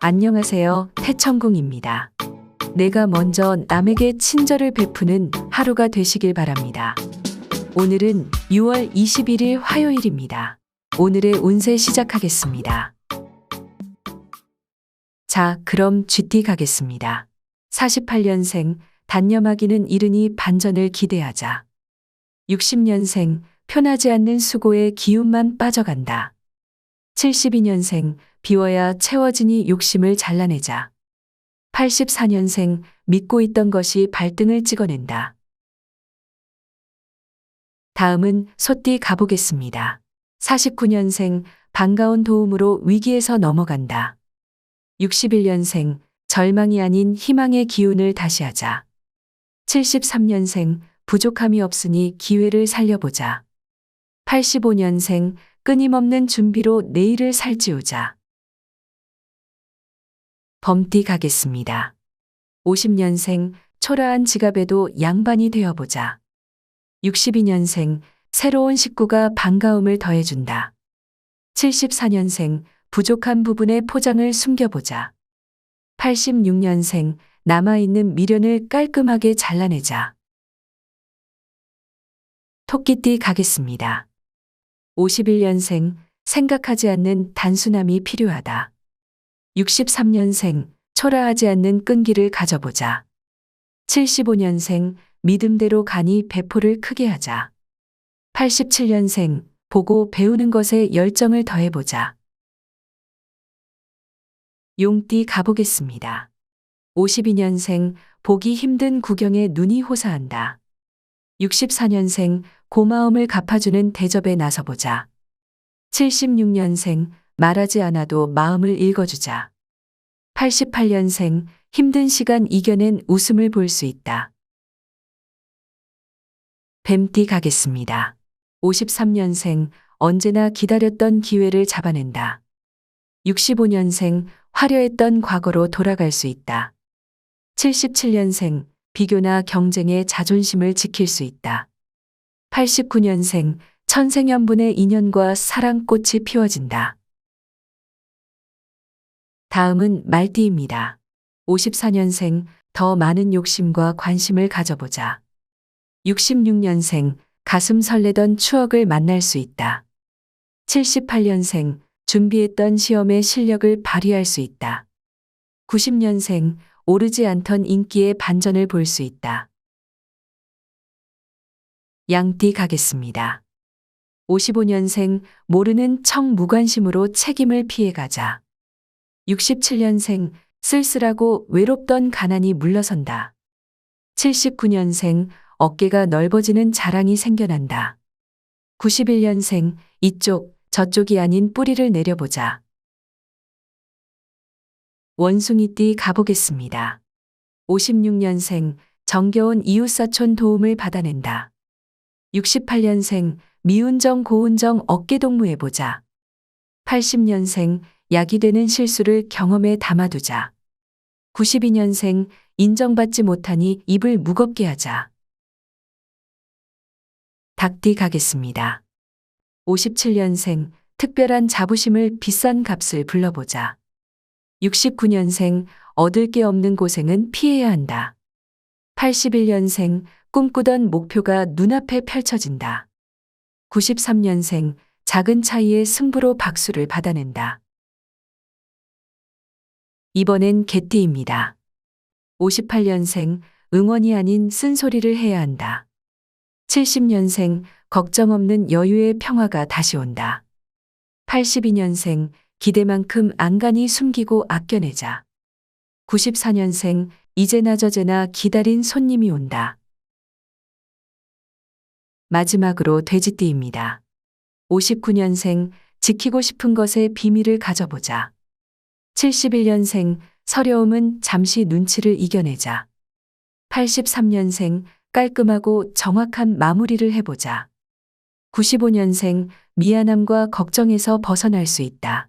안녕하세요. 태천궁입니다. 내가 먼저 남에게 친절을 베푸는 하루가 되시길 바랍니다. 오늘은 6월 21일 화요일입니다. 오늘의 운세 시작하겠습니다. 자, 그럼 GT 가겠습니다. 48년생, 단념하기는 이르니 반전을 기대하자. 60년생, 편하지 않는 수고에 기운만 빠져간다. 72년생, 비워야 채워지니 욕심을 잘라내자. 84년생, 믿고 있던 것이 발등을 찍어낸다. 다음은 소띠 가보겠습니다. 49년생, 반가운 도움으로 위기에서 넘어간다. 61년생, 절망이 아닌 희망의 기운을 다시 하자. 73년생, 부족함이 없으니 기회를 살려보자. 85년생, 끊임없는 준비로 내일을 살찌우자. 범띠 가겠습니다. 50년생, 초라한 지갑에도 양반이 되어보자. 62년생, 새로운 식구가 반가움을 더해준다. 74년생, 부족한 부분의 포장을 숨겨보자. 86년생, 남아있는 미련을 깔끔하게 잘라내자. 토끼띠 가겠습니다. 51년생, 생각하지 않는 단순함이 필요하다. 63년생, 초라하지 않는 끈기를 가져보자. 75년생, 믿음대로 가니 배포를 크게 하자. 87년생, 보고 배우는 것에 열정을 더해보자. 용띠 가보겠습니다. 52년생, 보기 힘든 구경에 눈이 호사한다. 64년생, 고마움을 갚아주는 대접에 나서보자. 76년생, 말하지 않아도 마음을 읽어주자. 88년생, 힘든 시간 이겨낸 웃음을 볼 수 있다. 뱀띠 가겠습니다. 53년생, 언제나 기다렸던 기회를 잡아낸다. 65년생, 화려했던 과거로 돌아갈 수 있다. 77년생, 비교나 경쟁에 자존심을 지킬 수 있다. 89년생, 천생연분의 인연과 사랑꽃이 피워진다. 다음은 말띠입니다. 54년생, 더 많은 욕심과 관심을 가져보자. 66년생, 가슴 설레던 추억을 만날 수 있다. 78년생, 준비했던 시험의 실력을 발휘할 수 있다. 90년생, 오르지 않던 인기의 반전을 볼 수 있다. 양띠 가겠습니다. 55년생, 모르는 청 무관심으로 책임을 피해가자. 67년생, 쓸쓸하고 외롭던 가난이 물러선다. 79년생, 어깨가 넓어지는 자랑이 생겨난다. 91년생, 이쪽, 저쪽이 아닌 뿌리를 내려보자. 원숭이띠 가보겠습니다. 56년생, 정겨운 이웃사촌 도움을 받아낸다. 68년생, 미운정 고운정 어깨동무해보자. 80년생, 약이 되는 실수를 경험에 담아두자. 92년생, 인정받지 못하니 입을 무겁게 하자. 닭띠 가겠습니다. 57년생, 특별한 자부심을 비싼 값을 불러보자. 69년생, 얻을 게 없는 고생은 피해야 한다. 81년생, 꿈꾸던 목표가 눈앞에 펼쳐진다. 93년생, 작은 차이의 승부로 박수를 받아낸다. 이번엔 개띠입니다. 58년생, 응원이 아닌 쓴소리를 해야 한다. 70년생, 걱정 없는 여유의 평화가 다시 온다. 82년생, 기대만큼 안간히 숨기고 아껴내자. 94년생, 이제나 저제나 기다린 손님이 온다. 마지막으로 돼지띠입니다. 59년생, 지키고 싶은 것의 비밀을 가져보자. 71년생, 서려움은 잠시 눈치를 이겨내자. 83년생, 깔끔하고 정확한 마무리를 해보자. 95년생, 미안함과 걱정에서 벗어날 수 있다.